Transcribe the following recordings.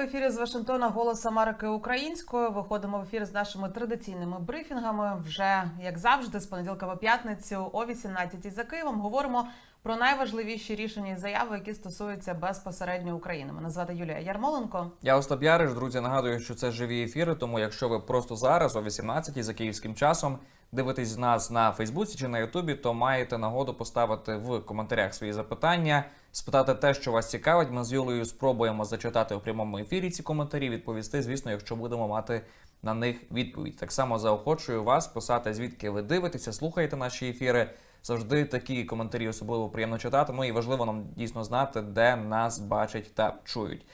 В ефірі з Вашингтона Голос Америки українською. Виходимо в ефір з нашими традиційними брифінгами. Вже як завжди, з понеділка по п'ятницю о 18 за Києвом говоримо про найважливіші рішення і заяви, які стосуються безпосередньо України. Мене звати Юлія Ярмоленко. Я Остап Яриш, друзі. Нагадую, що це живі ефіри. Тому, якщо ви просто зараз о 18 за київським часом дивитесь нас на Фейсбуці чи на Ютубі, то маєте нагоду поставити в коментарях свої запитання, спитати те, що вас цікавить. Ми з Юлею спробуємо зачитати у прямому ефірі ці коментарі. Відповісти, звісно, якщо будемо мати на них відповідь. Так само заохочую вас писати, звідки ви дивитеся, слухаєте наші ефіри. Завжди такі коментарі особливо приємно читати. Ну і важливо нам дійсно знати, де нас бачать та чують.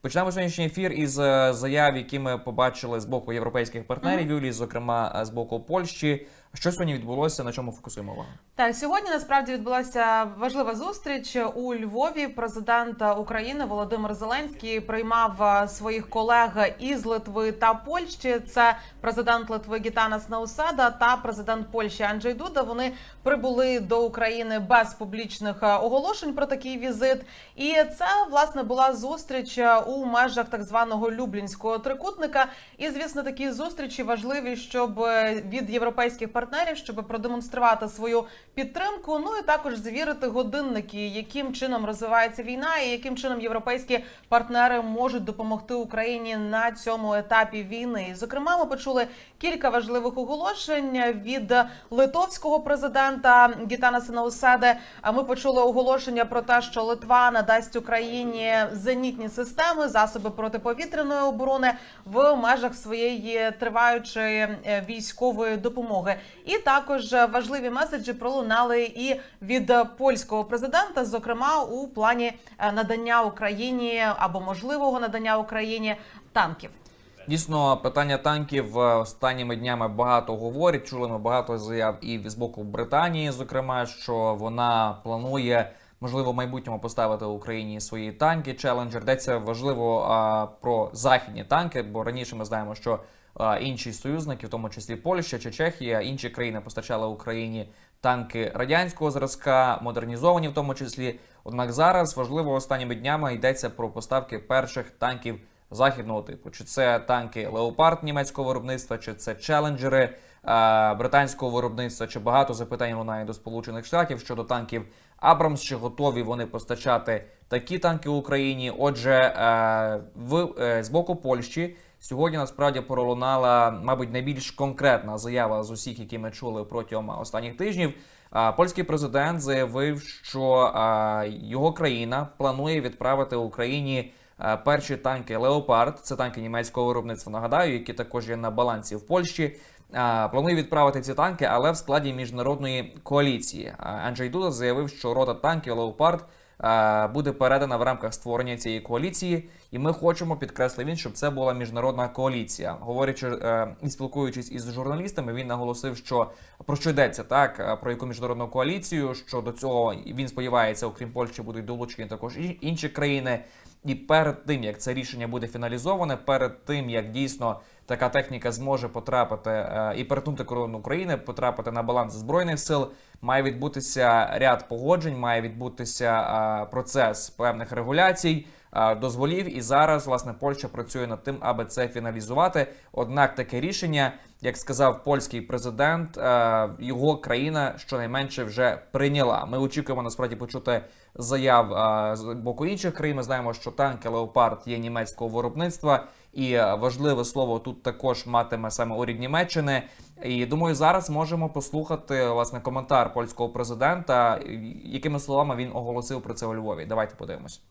Почнемо сьогоднішній ефір із е, заяв, які ми побачили з боку європейських партнерів, Юлії, зокрема е, з боку Польщі. Що сьогодні відбулося? На чому фокусуємо увагу? Так, сьогодні насправді відбулася важлива зустріч у Львові. Президент України Володимир Зеленський приймав е, своїх колег із Литви та Польщі. Це президент Литви Гітанас Наусада та президент Польщі Анджей Дуда. Вони прибули до України без публічних е, оголошень про такий візит. І це власне була зустріч е, у межах так званого Люблінського трикутника. І звісно, такі зустрічі важливі, щоб від європейських партнерів, щоб продемонструвати свою підтримку. Ну і також звірити годинники, яким чином розвивається війна, і яким чином європейські партнери можуть допомогти Україні на цьому етапі війни. Зокрема, ми почули кілька важливих оголошень від литовського президента Науседи. А ми почули оголошення про те, що Литва надасть Україні зенітні системи, засоби протиповітряної оборони в межах своєї триваючої е, військової допомоги. І також важливі меседжі пролунали і від польського президента, зокрема у плані е, надання Україні або можливого надання Україні танків. Дійсно, питання танків е, останніми днями багато говорять. Чули ми багато заяв і з боку Британії, зокрема, що вона планує. Можливо, в майбутньому поставити Україні свої танки. Челенджер йдеться важливо а, про західні танки, бо раніше ми знаємо, що інші союзники, в тому числі Польща чи Чехія, інші країни постачали Україні танки радянського зразка, модернізовані в тому числі. Однак зараз важливо останніми днями йдеться про поставки перших танків західного типу. Чи це танки Леопард німецького виробництва, чи це челенджери британського виробництва, чи багато запитань лунає до Сполучених Штатів щодо танків Абрамс, чи готові вони постачати такі танки в Україні? Отже, е, в е, з боку Польщі. Сьогодні насправді пролунала, мабуть, найбільш конкретна заява з усіх, які ми чули протягом останніх тижнів. Польський президент заявив, що його країна планує відправити Україні перші танки Леопард. Це танки німецького виробництва. Нагадаю, які також є на балансі в Польщі. Планує відправити ці танки, але в складі міжнародної коаліції. Анджей Дуда заявив, що рота танків Леопард буде передана в рамках створення цієї коаліції, і ми хочемо підкреслив він, щоб це була міжнародна коаліція. Говорячи е, і спілкуючись із журналістами, він наголосив, що про що йдеться так, е, про яку міжнародну коаліцію. Що до цього він сподівається, окрім Польщі, будуть долучені також і інші країни. І перед тим як це рішення буде фіналізоване, перед тим як дійсно така техніка зможе потрапити е, і перетнути кордон України, потрапити на баланс збройних сил, має відбутися ряд погоджень, має відбутися е, процес певних регуляцій. е, Дозволів і зараз власне Польща працює над тим, аби це фіналізувати. Однак таке рішення, як сказав польський президент, його країна щонайменше вже прийняла. Ми очікуємо насправді почути заяв з боку інших країн. Ми знаємо, що танки Леопард є німецького виробництва, і е, важливе слово тут також матиме саме уряд Німеччини. І думаю, зараз можемо послухати власне коментар польського президента, якими словами він оголосив про це у Львові. Давайте подивимось.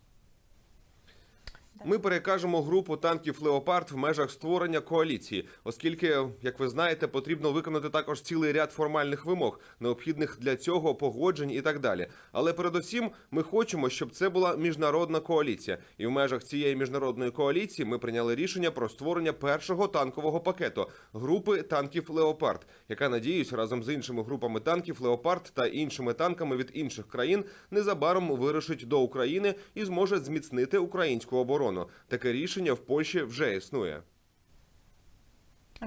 Ми перекажемо групу танків Леопард в межах створення коаліції, оскільки, як ви знаєте, потрібно виконати також цілий ряд формальних вимог, необхідних для цього погоджень і так далі. Але передусім, ми хочемо, щоб це була міжнародна коаліція, і в межах цієї міжнародної коаліції ми прийняли рішення про створення першого танкового пакету групи танків Леопард, яка надіюсь разом з іншими групами танків Леопард та іншими танками від інших країн незабаром вирушить до України і зможе зміцнити українську оборону. Таке рішення в Польщі вже існує.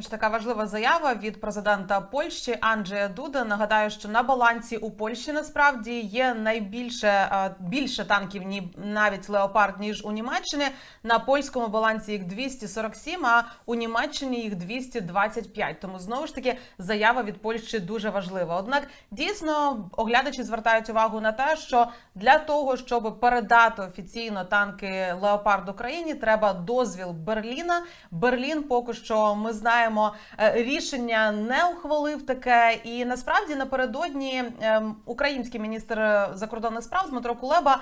Така важлива заява від президента Польщі Анджея Дуда. Нагадаю, що на балансі у Польщі насправді є найбільше е, більше танків, ні навіть леопард, ніж у Німеччині. На польському балансі їх 247, а у Німеччині їх 225. Тому знову ж таки заява від Польщі дуже важлива. Однак дійсно оглядачі звертають увагу на те, що для того, щоб передати офіційно танки Леопард Україні, треба дозвіл Берліна. Берлін поки що ми знаємо, е, рішення не ухвалив таке. І насправді напередодні ем, український міністр закордонних справ Дмитро Кулеба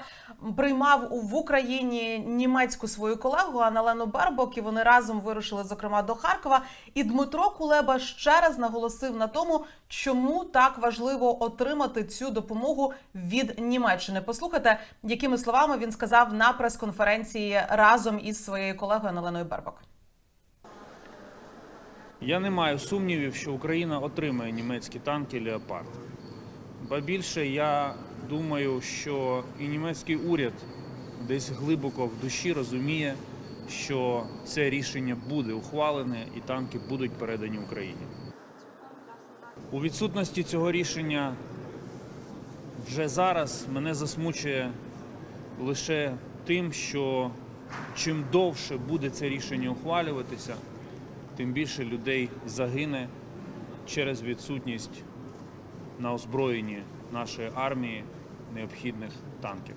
приймав в Україні німецьку свою колегу Аналену Бербок, і вони разом вирушили зокрема до Харкова. І Дмитро Кулеба ще раз наголосив на тому, чому так важливо отримати цю допомогу від Німеччини. Послухайте, якими словами він сказав на прес-конференції разом із своєю колегою Аналеною Бербок. Я не маю сумнівів, що Україна отримає німецькі танки Леопард. Ба більше я думаю, що і німецький уряд десь глибоко в душі розуміє, що це рішення буде ухвалене і танки будуть передані Україні. У відсутності цього рішення вже зараз мене засмучує лише тим, що чим довше буде це рішення ухвалюватися, тим більше людей загине через відсутність на озброєнні нашої армії необхідних танків.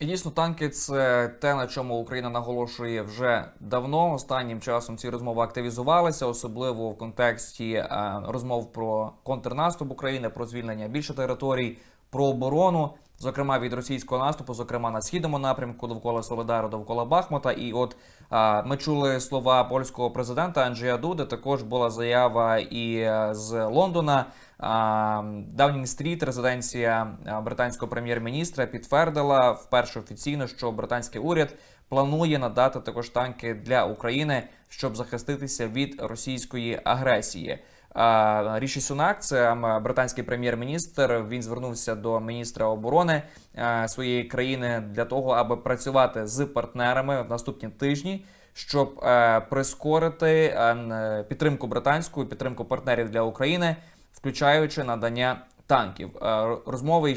І дійсно, танки це те, на чому Україна наголошує вже давно. Останнім часом ці розмови активізувалися, особливо в контексті е, розмов про контрнаступ України, про звільнення більше територій, про оборону, зокрема від російського наступу, зокрема на східному напрямку довкола Солидару, довкола Бахмута. І от е, ми чули слова польського президента Анджея Дуди. Також була заява і е, з Лондона. А, Даунінг Стріт, резиденція британського прем'єр-міністра, підтвердила вперше офіційно, що британський уряд планує надати також танки для України, щоб захиститися від російської агресії. Ріші Сунак, це британський прем'єр-міністр. Він звернувся до міністра оборони е, своєї країни для того, аби працювати з партнерами в наступні тижні щоб е, прискорити е, підтримку британську підтримку партнерів для України, включаючи надання танків. Розмови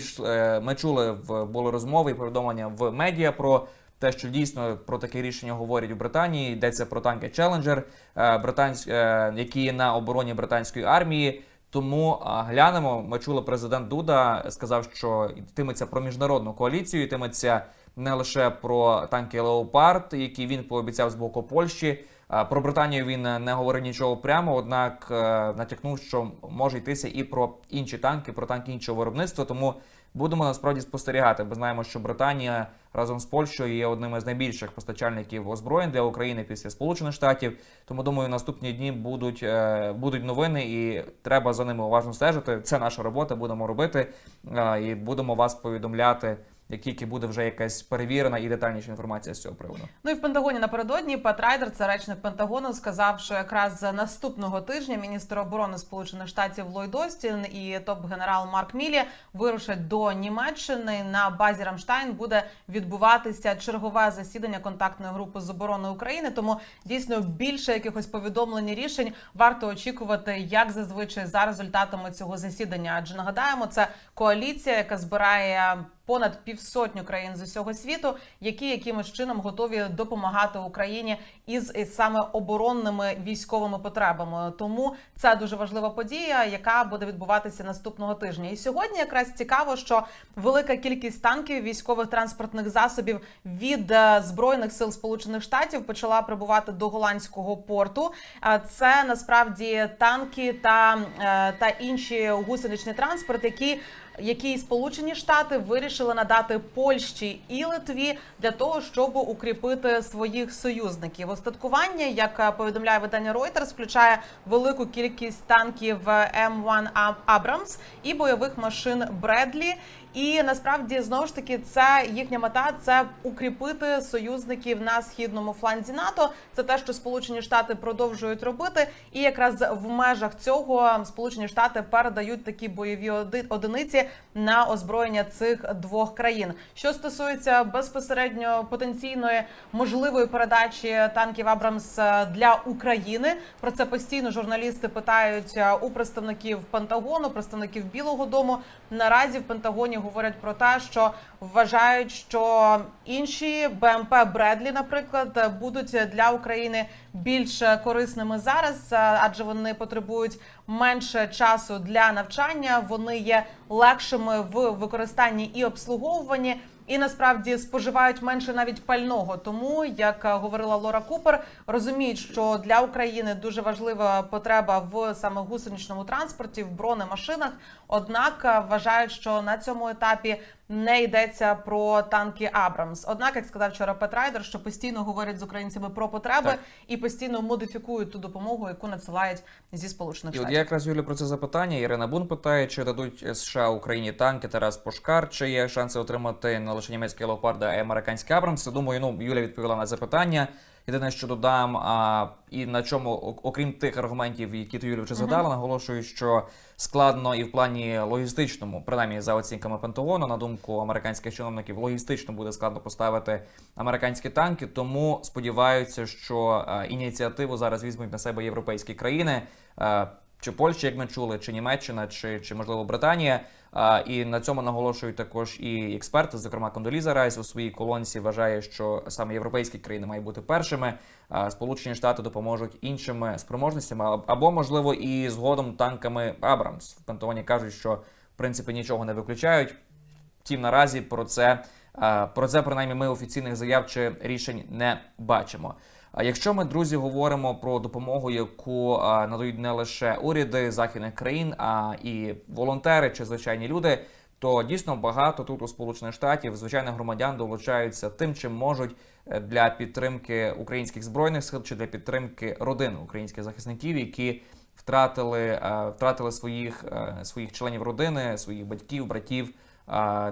ми чули були розмови і повідомлення в медіа про. Те, що дійсно про таке рішення говорять у Британії, йдеться про танки е, британсь, е, які є на обороні британської армії. Тому глянемо. Ми чули президент Дуда сказав, що йтиметься про міжнародну коаліцію, йтиметься не лише про танки Леопард, які він пообіцяв з боку Польщі. Про Британію він е, не говорив нічого прямо, однак е, натякнув, що може йтися і про інші танки, про танки іншого виробництва. Тому будемо насправді спостерігати. Бо знаємо, що Британія разом з Польщею є одним із найбільших постачальників озброєнь для України після Сполучених Штатів. Тому думаю, наступні дні будуть, е, будуть новини, і треба за ними уважно стежити. Це наша робота. Будемо робити е, і будемо вас повідомляти. Як тільки буде вже якась перевірена і детальніша інформація з цього приводу. Ну і в Пентагоні напередодні Пат Райдер, це речник Пентагону, сказав, що якраз за наступного тижня міністр оборони Сполучених Штатів Ллойд Остін і топ-генерал Марк Мілі вирушать до Німеччини. На базі Рамштайн буде відбуватися чергове засідання контактної групи з оборони України. Тому дійсно більше якихось повідомлень і рішень варто очікувати, як зазвичай за результатами цього засідання. Адже нагадаємо, це коаліція, яка збирає понад півсотню країн з усього світу, які якимось чином готові допомагати Україні із, із саме оборонними військовими потребами. Тому це дуже важлива подія, яка буде відбуватися наступного тижня. І сьогодні якраз цікаво, що велика кількість танків, військових транспортних засобів від е, збройних сил Сполучених Штатів почала прибувати до голландського порту. Е, Це насправді танки та, е, та інші гусеничний транспорт, які які Сполучені Штати вирішили надати Польщі і Литві для того, щоб укріпити своїх союзників. Остаткування, як е, повідомляє видання Reuters, включає велику кількість танків М1 Abrams і бойових машин Бредлі. І насправді знову ж таки це їхня мета це укріпити союзників на східному фланзі НАТО. Це те, що Сполучені Штати продовжують робити, і якраз в межах цього Сполучені Штати передають такі бойові одиниці на озброєння цих двох країн. Що стосується безпосередньо потенційної можливої передачі танків Абрамс для України, про це постійно журналісти питають е, у представників Пентагону, представників Білого Дому. Наразі в Пентагоні говорять про те, що вважають, що інші БМП Бредлі, наприклад, будуть для України більш корисними зараз, е, адже вони потребують менше часу для навчання. Вони є легшими в використанні і обслуговуванні. І насправді споживають менше навіть пального. Тому, як е, говорила Лора Купер, розуміють, що для України дуже важлива потреба в саме гусеничному транспорті, в бронемашинах. Однак е, вважають, що на цьому етапі не йдеться про танки Абрамс. Однак, як сказав вчора Петрайдер, що постійно говорять з українцями про потреби Так. і постійно модифікують ту допомогу, яку надсилають зі сполучених І от я якраз Юлі про це запитання. Ірина Бун питає, чи дадуть США Україні танки Тарас Пошкар, чи є шанси отримати не лише німецькі леопарди, а й американські Абрамси. Думаю, ну Юля відповіла на запитання. Єдине, що додам, а, і на чому, окрім тих аргументів, які ти Юлі вже згадала, наголошую, що складно і в плані логістичному, принаймні за оцінками Пентагону, на думку американських чиновників, логістично буде складно поставити американські танки. Тому сподіваються, що е, ініціативу зараз візьмуть на себе європейські країни. Чи Польща, як ми чули, чи Німеччина, чи, чи можливо Британія. А, і на цьому наголошують також і експерти, зокрема Кондоліза Райс у своїй колонці вважає, що саме європейські країни мають бути першими. А Сполучені Штати допоможуть іншими спроможностями, або можливо і згодом танками Абрамс. В Пентагоні кажуть, що в принципі нічого не виключають. Втім, наразі про це про це принаймні ми офіційних заяв чи рішень не бачимо. А якщо ми, друзі, говоримо про допомогу, яку надають не лише уряди західних країн, а і волонтери чи звичайні люди, то дійсно багато тут у Сполучених Штатів звичайних громадян долучаються тим, чим можуть е, для підтримки українських збройних сил чи для підтримки родин українських захисників, які втратили, е, втратили своїх, е, своїх членів родини, своїх батьків, братів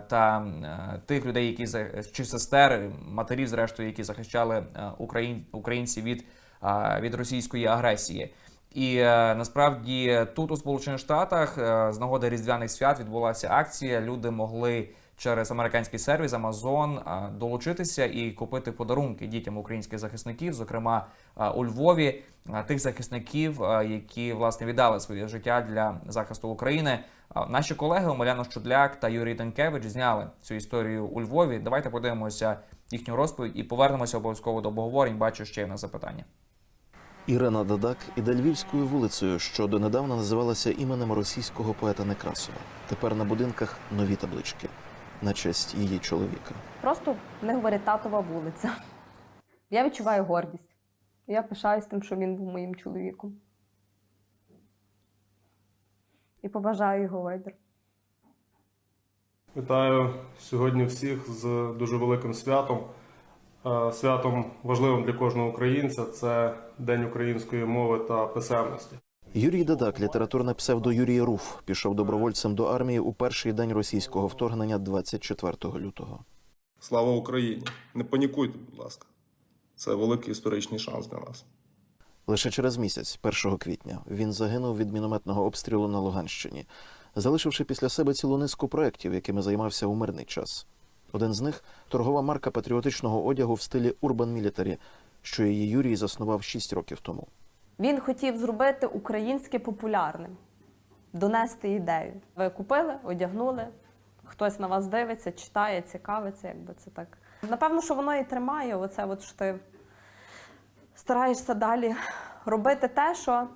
та е, тих людей, які чи сестер, матерів, зрештою, які захищали е, україн, українців від, від російської агресії. І е, насправді тут у Сполучених Штатах з нагоди різдвяних свят відбулася акція. Люди могли через американський сервіс Amazon долучитися і купити подарунки дітям українських захисників, зокрема у Львові, тих захисників, які власне віддали своє життя для захисту України. Наші колеги Омеляна Щудляк та Юрій Данкевич зняли цю історію у Львові. Давайте подивимося їхню розповідь і повернемося обов'язково до обговорень. Бачу ще на запитання. Ірина Дадак іде Львівською вулицею, що донедавна називалася іменем російського поета Некрасова. Тепер на будинках нові таблички на честь її чоловіка. Просто не говорять татова вулиця. Я відчуваю гордість. Я пишаюсь тим, що він був моїм чоловіком. І побажаю його вибір. Вітаю сьогодні всіх з дуже великим святом. Е, Святом важливим для кожного українця це День української мови та писемності. Юрій Дадак, літературне псевдо Юрій Руф, пішов добровольцем до армії у перший день російського вторгнення 24 лютого. Слава Україні! Не панікуйте, будь ласка. Це великий історичний шанс для нас. Лише через місяць, 1 квітня, він загинув від мінометного обстрілу на Луганщині, залишивши після себе цілу низку проєктів, якими займався у мирний час. Один з них торгова марка патріотичного одягу в стилі Urban Military, що її Юрій заснував 6 років тому. Він хотів зробити українське популярним, донести ідею. Ви купили, одягнули, хтось на вас дивиться, читає, цікавиться, якби це так. Напевно, що воно і тримає, оце, от, що ти стараєшся далі робити те, що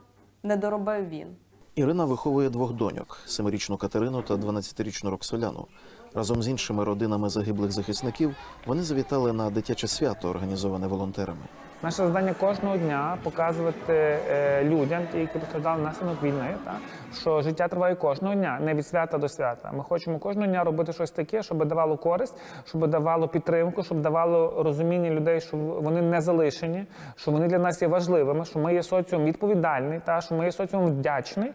не доробив він. Ірина виховує двох доньок: семирічну Катерину та 12-річну Роксоляну. Разом з іншими родинами загиблих захисників вони завітали на дитяче свято, організоване волонтерами. Наше завдання кожного дня показувати е, людям, які постраждали внаслідок війни, та, що життя триває кожного дня, не від свята до свята. Ми хочемо кожного дня робити щось таке, щоб давало користь, щоб давало підтримку, щоб давало розуміння людей, що вони не залишені, що вони для нас є важливими, що ми є соціум відповідальний, та що ми є соціум вдячний.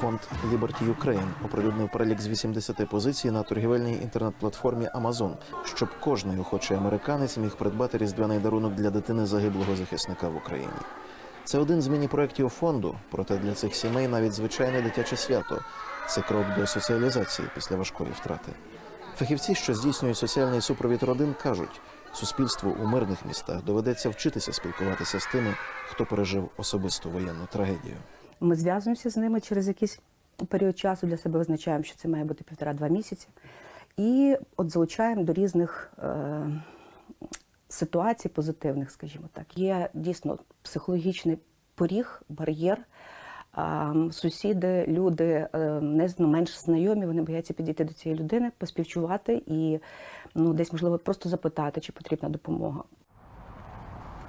Фонд Liberty Ukraine оприлюднив перелік з 80 позицій на торгівельній інтернет-платформі Amazon, щоб кожний охочий американець міг придбати різдвяний дарунок для дитини загиблого захисника в Україні. Це один з міні-проєктів фонду, проте для цих сімей навіть звичайне дитяче свято це крок до соціалізації після важкої втрати. Фахівці, що здійснюють соціальний супровід родин, кажуть, суспільству у мирних містах доведеться вчитися спілкуватися з тими, хто пережив особисту воєнну трагедію. Ми зв'язуємося з ними через якийсь період часу. Для себе визначаємо, що це має бути півтора-два місяці. І от залучаємо до різних е, ситуацій позитивних, скажімо так. Є дійсно психологічний поріг, бар'єр. А, сусіди, люди е, не ну, менш знайомі, вони бояться підійти до цієї людини, поспівчувати і ну, десь, можливо, просто запитати, чи потрібна допомога.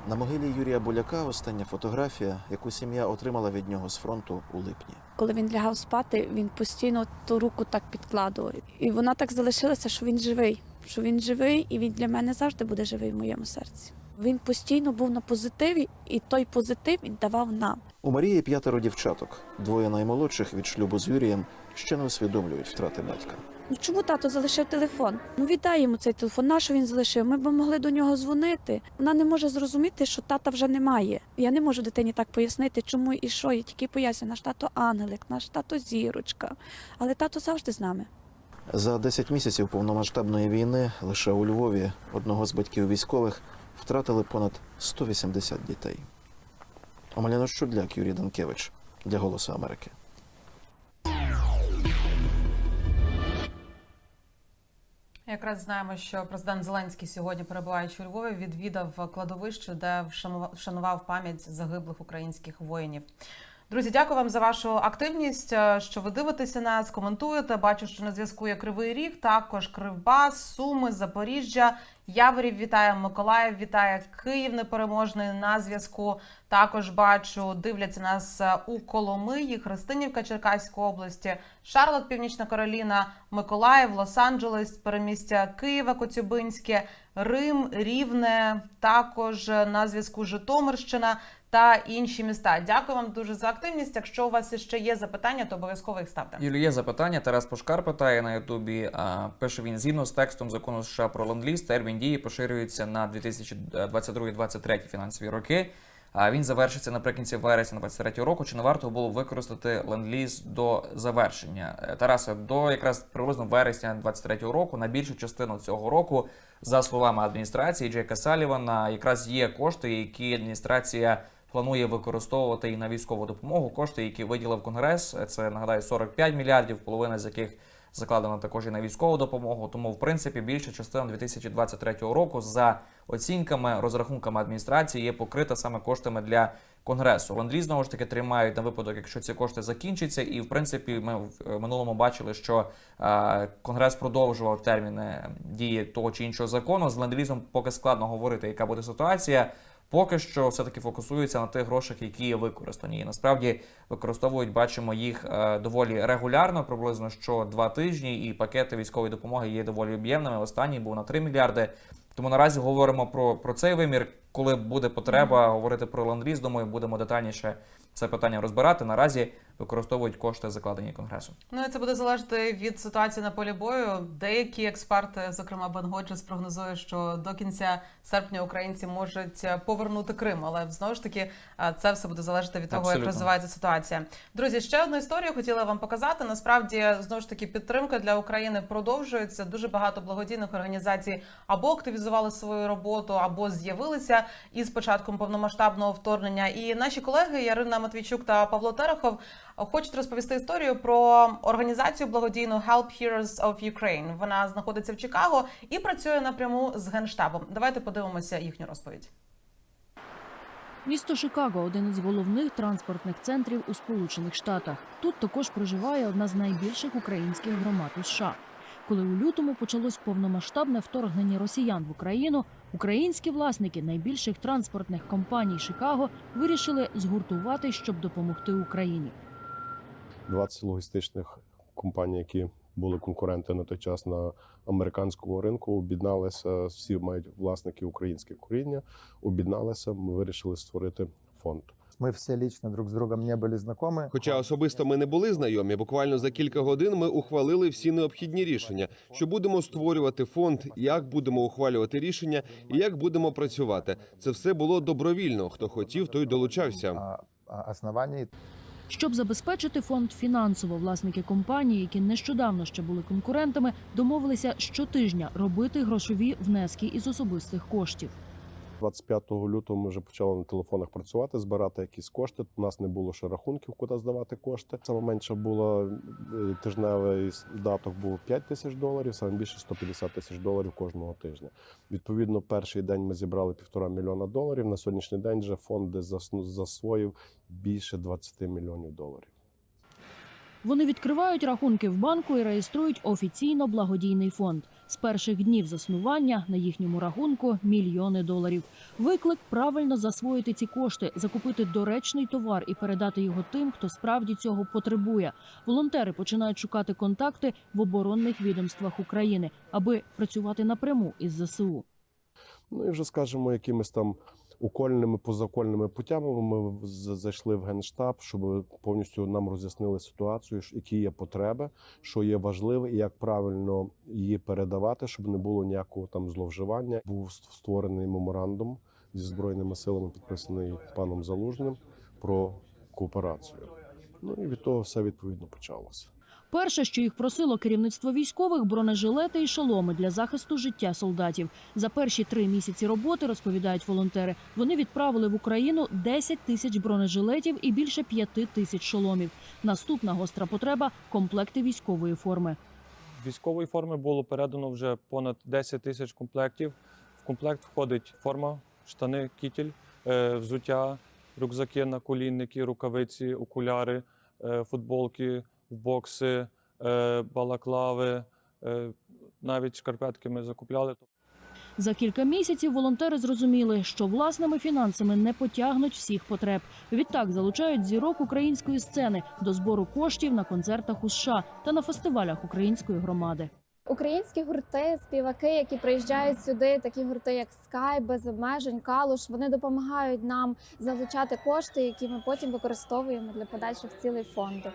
На могилі Юрія Буляка остання фотографія, яку сім'я отримала від нього з фронту у липні. Коли він лягав спати, він постійно ту руку так підкладував. І вона так залишилася, що він живий. Що він живий, і він для мене завжди буде живий в моєму серці. Він постійно був на позитиві, і той позитив він давав нам. У Марії п'ятеро дівчаток. Двоє наймолодших від шлюбу з Юрієм ще не усвідомлюють втрати батька. Ну чому тато залишив телефон? Ну віддай йому цей телефон. Нащо він залишив? Ми б могли до нього дзвонити. Вона не може зрозуміти, що тата вже немає. Я не можу дитині так пояснити, чому і що. Я тільки поясню, наш тато ангелик, наш тато зірочка. Але тато завжди з нами. За 10 місяців повномасштабної війни лише у Львові одного з батьків військових втратили понад 180 дітей. Омеляно Щудляк, Юрій Данкевич для Голосу Америки. Якраз знаємо, що президент Зеленський сьогодні, перебуваючи у Львові, відвідав кладовище, де вшанува- вшанував пам'ять загиблих українських воїнів. Друзі, дякую вам за вашу активність, е, що ви дивитеся нас, коментуєте. Бачу, що на зв'язку є Кривий Ріг, також Кривбас, Суми, Запоріжжя. Яворів вітає, Миколаїв вітає, Київ непереможний на зв'язку. Також бачу, дивляться нас е, у Коломиї, Христинівка Черкаської області, Шарлот, Північна Кароліна, Миколаїв, Лос-Анджелес, перемістя Києва, Коцюбинське, Рим, Рівне, також е, на зв'язку Житомирщина та інші міста. Дякую вам дуже за активність. Якщо у вас ще є запитання, то обов'язково їх ставте. Юлі, є запитання. Тарас Пошкар питає на Ютубі. а, Пише він згідно з текстом закону США про ленд-ліз, термін дії поширюється на 2022-2023 фінансові роки. А він завершиться наприкінці вересня 2023 року. Чи не варто було використати ленд-ліз до завершення? Е, Тарасе, до якраз приблизно вересня 2023 року на більшу частину цього року, за словами адміністрації Джейка Салівана, якраз є кошти, які адміністрація планує використовувати і на військову допомогу. Кошти, які виділив Конгрес, це нагадаю 45 мільярдів, половина з яких закладено також і на військову допомогу. Тому, в принципі, більша частина 2023 року за оцінками, розрахунками адміністрації є покрита саме коштами для конгресу. Ленд-ліз, знову ж таки тримають на випадок, якщо ці кошти закінчаться. І в принципі, ми в е, минулому бачили, що е, конгрес продовжував терміни дії того чи іншого закону. З ленд-лізом поки складно говорити, яка буде ситуація. Поки що все-таки фокусуються на тих грошах, які є використані. І насправді використовують, бачимо їх е, доволі регулярно, приблизно що два тижні, і пакети військової допомоги є доволі об'ємними. Останній був на 3 мільярди. Тому наразі говоримо про, про цей вимір. Коли буде потреба говорити про ленд-ліз, думаю, будемо детальніше це питання розбирати. Наразі використовують кошти, закладені конгресом. Ну і це буде залежати від ситуації на полі бою. Деякі експерти, зокрема Бен Годжес, прогнозує, що до кінця серпня українці можуть повернути Крим. Але знову ж таки, е, це все буде залежати від того, як розвивається ситуація. Друзі, ще одну історію хотіла вам показати. Насправді, знову ж таки, підтримка для України продовжується. Дуже багато благодійних організацій або активізували свою роботу, або з'явилися із початком повномасштабного вторгнення. І наші колеги Ярина Матвійчук та Павло Терехов хочуть розповісти історію про організацію благодійну Help Heroes of Ukraine. Вона знаходиться в Чикаго і працює напряму з генштабом. Давайте подивимося їхню розповідь. Місто Чикаго один із головних транспортних центрів у Сполучених Штатах. Тут також проживає одна з найбільших українських громад у США. Коли у лютому почалось повномасштабне вторгнення росіян в Україну, українські власники найбільших транспортних компаній Чикаго вирішили згуртувати, щоб допомогти Україні. 20 логістичних компаній, які були конкуренти на той час на американському ринку, об'єдналися. Всі мають власники українське коріння, об'єдналися. Ми вирішили створити фонд. Мы все лично друг с другом не были знакомы. Хоча особисто ми не були знайомі, буквально за кілька годин ми ухвалили всі необхідні рішення, що будемо створювати фонд, як будемо ухвалювати рішення і як будемо працювати. Це все було добровільно. Хто хотів, той долучався. А, а, оснований Щоб забезпечити фонд фінансово, власники компанії, які нещодавно ще були конкурентами, домовилися щотижня робити грошові внески із особистих коштів. 25 лютого ми вже почали на телефонах працювати, збирати якісь кошти. У нас не було ще рахунків, куди здавати кошти. Саме менше було е, тижневий даток був 5 тисяч доларів, саме більше 150 тисяч доларів кожного тижня. Відповідно, перший день ми зібрали півтора мільйона доларів. На сьогоднішній день вже фонд десь засну- засвоїв більше 20 мільйонів доларів. Вони відкривають рахунки в банку і реєструють офіційно благодійний фонд. З перших днів заснування на їхньому рахунку мільйони доларів. Виклик правильно засвоїти ці кошти, закупити доречний товар і передати його тим, хто справді цього потребує. Волонтери починають шукати контакти в оборонних відомствах України, аби працювати напряму із ЗСУ. Ну і вже скажімо, якимись там укольними позакольними путями ми зайшли в генштаб, щоб повністю нам роз'яснили ситуацію, які є потреби, що є важливе, і як правильно її передавати, щоб не було ніякого там зловживання. Був створений меморандум зі збройними силами, підписаний паном Залужним про кооперацію. Ну і від того все відповідно почалося. Перше, що їх просило керівництво військових, бронежилети і шоломи для захисту життя солдатів. За перші три місяці роботи розповідають волонтери. Вони відправили в Україну 10 тисяч бронежилетів і більше 5 тисяч шоломів. Наступна гостра потреба комплекти військової форми. Військової форми було передано вже понад 10 тисяч комплектів. В комплект входить форма, штани, кітель, е, взуття, рюкзаки, наколінники, рукавиці, окуляри, е, футболки, бокси, е, балаклави, е, навіть шкарпетки ми закупляли. За кілька місяців волонтери зрозуміли, що власними фінансами не потягнуть всіх потреб. Відтак залучають зірок української сцени до збору коштів на концертах у США та на фестивалях української громади. Українські гурти, співаки, які приїжджають сюди, такі гурти, як Скай, без обмежень, Калуш, вони допомагають нам залучати кошти, які ми потім використовуємо для подальших цілей фонду.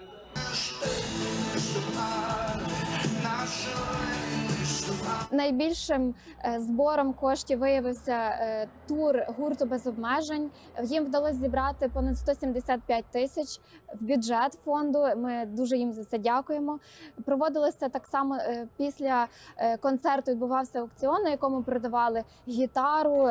Наши Найбільшим е, збором коштів виявився е, тур гурту без обмежень. Їм вдалося зібрати понад 175 тисяч в бюджет фонду. Ми дуже їм за це дякуємо. Проводилося так само е, після концерту. Відбувався аукціон, на якому продавали гітару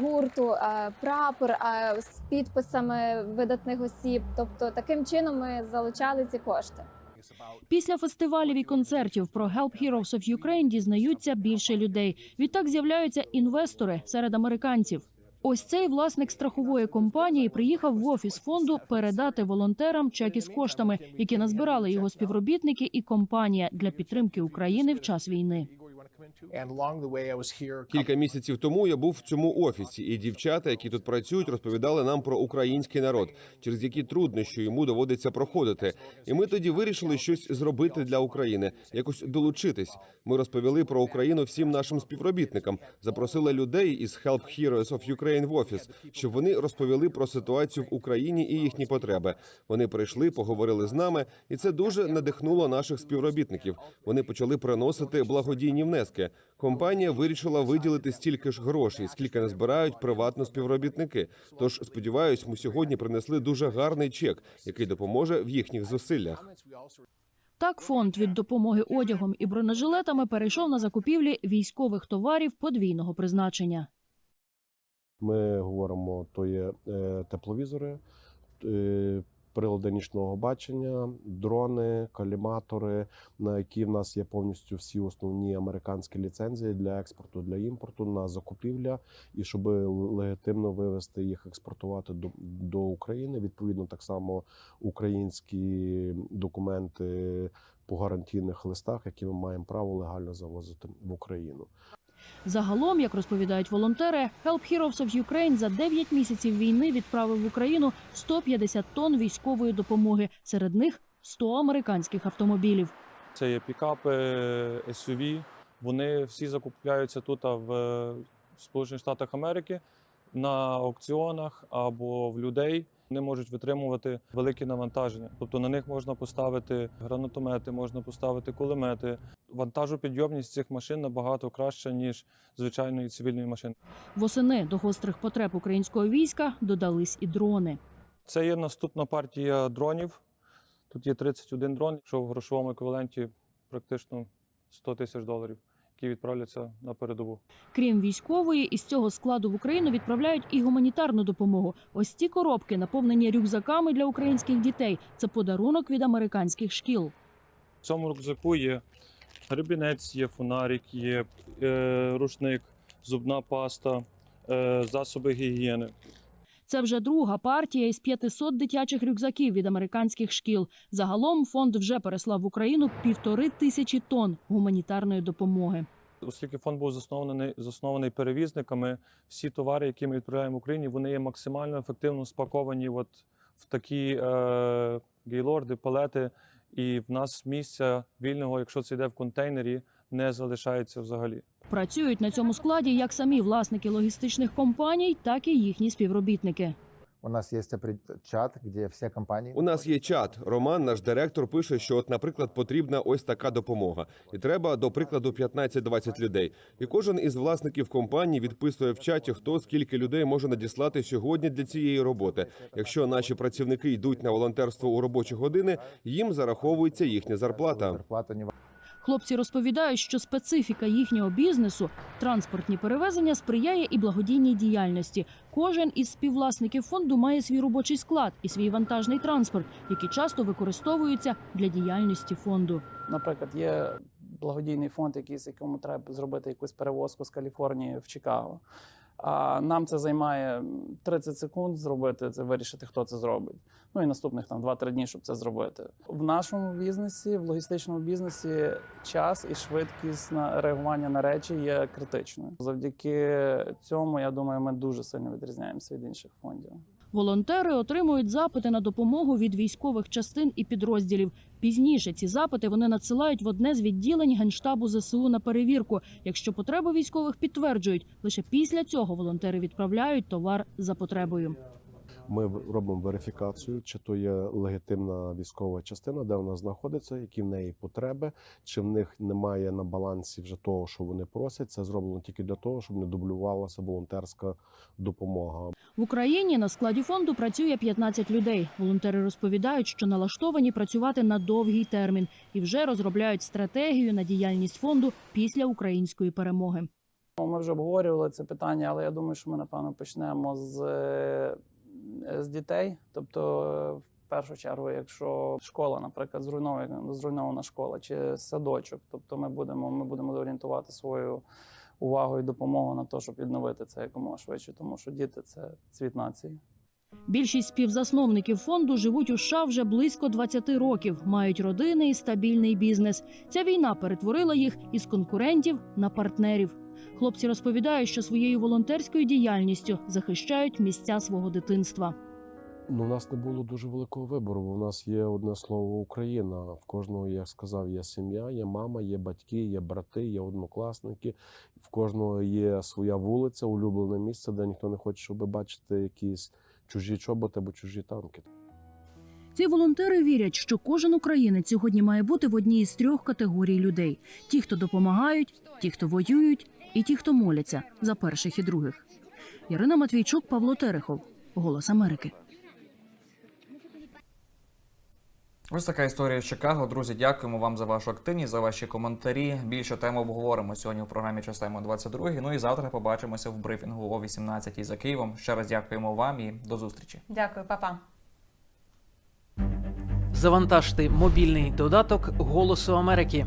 гурту, прапор з підписами видатних осіб. Тобто таким чином ми залучали ці кошти. Після фестивалів і концертів про Help Heroes of Ukraine дізнаються більше людей. Відтак з'являються інвестори серед американців. Ось цей власник страхової компанії приїхав в офіс фонду передати волонтерам чеки з коштами, які назбирали його співробітники і компанія для підтримки України в час війни. Кілька місяців тому я був в цьому офісі, і дівчата, які тут працюють, розповідали нам про український народ, через які труднощі йому доводиться проходити. І ми тоді вирішили щось зробити для України, якось долучитись. Ми розповіли про Україну всім нашим співробітникам, запросили людей із Help Heroes of Ukraine в офіс, щоб вони розповіли про ситуацію в Україні і їхні потреби. Вони прийшли, поговорили з нами, і це дуже надихнуло наших співробітників. Вони почали приносити благодійні внески. Компанія вирішила виділити стільки ж грошей, скільки не збирають приватно співробітники. Тож сподіваюсь, ми сьогодні принесли дуже гарний чек, який допоможе в їхніх зусиллях. Так, фонд від допомоги одягом і бронежилетами перейшов на закупівлі військових товарів подвійного призначення. Ми говоримо, то є е, тепловізори, е, прилади нічного бачення, дрони, каліматори, на які в нас є повністю всі основні американські ліцензії для експорту, для імпорту на закупівля, і щоб легітимно вивести їх, експортувати до, до України. Відповідно, так само українські документи по гарантійних листах, які ми маємо право легально завозити в Україну. Загалом, як розповідають волонтери, Help Heroes of Ukraine за 9 місяців війни відправив в Україну 150 тонн військової допомоги. Серед них 100 американських автомобілів. Це є пікапи, SUV. Вони всі закупляються тут а в е, Сполучених Штатах Америки на аукціонах або в людей. Вони можуть витримувати великі навантаження. Тобто на них можна поставити гранатомети, можна поставити кулемети. Вантажопідйомність цих машин набагато краща, ніж звичайної цивільної машини. Восени до гострих потреб українського війська додались і дрони. Це є наступна партія дронів. Тут є 31 дрон, що в грошовому еквіваленті практично 100 тисяч доларів, які відправляться на передову. Крім військової, із цього складу в Україну відправляють і гуманітарну допомогу. Ось ці коробки, наповнені рюкзаками для українських дітей. Це подарунок від американських шкіл. В цьому рюкзаку є гребінець, є фонарик, є е, рушник, зубна паста, е, засоби гігієни. Це вже друга партія із 500 дитячих рюкзаків від американських шкіл. Загалом фонд вже переслав в Україну півтори тисячі тонн гуманітарної допомоги. Оскільки фонд був заснований, заснований перевізниками, всі товари, які ми відправляємо в Україні, вони є максимально ефективно спаковані от в такі е, гейлорди, палети. І в нас місця вільного, якщо це йде в контейнері, не залишається взагалі. Працюють на цьому складі як самі власники логістичних компаній, так і їхні співробітники. У нас есть опред- чат, где все компании... У нас є чат. Роман, наш директор, пише, що, от, наприклад, потрібна ось така допомога, і треба, до прикладу, 15-20 людей. І кожен із власників компанії відписує в чаті, хто скільки людей може надіслати сьогодні для цієї роботи. Якщо наші працівники йдуть на волонтерство у робочі години, їм зараховується їхня зарплата. Хлопці розповідають, що специфіка їхнього бізнесу транспортні перевезення сприяє і благодійній діяльності. Кожен із співвласників фонду має свій робочий склад і свій вантажний транспорт, які часто використовуються для діяльності фонду. Наприклад, є благодійний фонд, якийсь, якому треба зробити якусь перевозку з Каліфорнії в Чикаго. А нам це займає 30 секунд зробити, це вирішити, хто це зробить. Ну і наступних там 2-3 дні, щоб це зробити. В нашому бізнесі, в логістичному бізнесі, час і швидкість на реагування на речі є критичною. Завдяки цьому, я думаю, ми дуже сильно відрізняємося від інших фондів. Волонтери отримують запити на допомогу від військових частин і підрозділів. Пізніше ці запити вони надсилають в одне з відділень генштабу ЗСУ на перевірку. Якщо потреби військових підтверджують, лише після цього волонтери відправляють товар за потребою. Ми робимо верифікацію, чи то є легітимна військова частина, де вона знаходиться, які в неї потреби, чи в них немає на балансі вже того, що вони просять. Це зроблено тільки для того, щоб не дублювалася волонтерська допомога. В Україні на складі фонду працює 15 людей. Волонтери розповідають, що налаштовані працювати на довгий термін і вже розробляють стратегію на діяльність фонду після української перемоги. Ми вже обговорювали це питання, але я думаю, що ми напевно почнемо з, е, з дітей. Тобто, е, в першу чергу, якщо школа, наприклад, зруйнована, зруйнована школа чи садочок, тобто ми будемо, ми будемо орієнтувати свою увагу і допомогу на те, щоб відновити це якомога швидше, тому що діти це цвіт нації. Більшість співзасновників фонду живуть у США вже близько 20 років, мають родини і стабільний бізнес. Ця війна перетворила їх із конкурентів на партнерів. Хлопці розповідають, що своєю волонтерською діяльністю захищають місця свого дитинства. Ну, у нас не було дуже великого вибору. бо У нас є одне слово Україна. В кожного, як сказав, є сім'я, є мама, є батьки, є брати, є однокласники. В кожного є своя вулиця, улюблене місце, де ніхто не хоче, щоб бачити якісь чужі чоботи або чужі танки. Ці волонтери вірять, що кожен українець сьогодні має бути в одній із трьох категорій людей: ті, хто допомагають, ті, хто воюють, і ті, хто моляться за перших і других. Ірина Матвійчук, Павло Терехов, Голос Америки. Ось така історія з Чикаго. Друзі, дякуємо вам за вашу активність, за ваші коментарі. Більше тем обговоримо сьогодні у програмі Частемо 22. Ну і завтра побачимося в брифінгу о 18 за Києвом. Ще раз дякуємо вам і до зустрічі. Дякую, папа. Завантажте мобільний додаток Голосу Америки.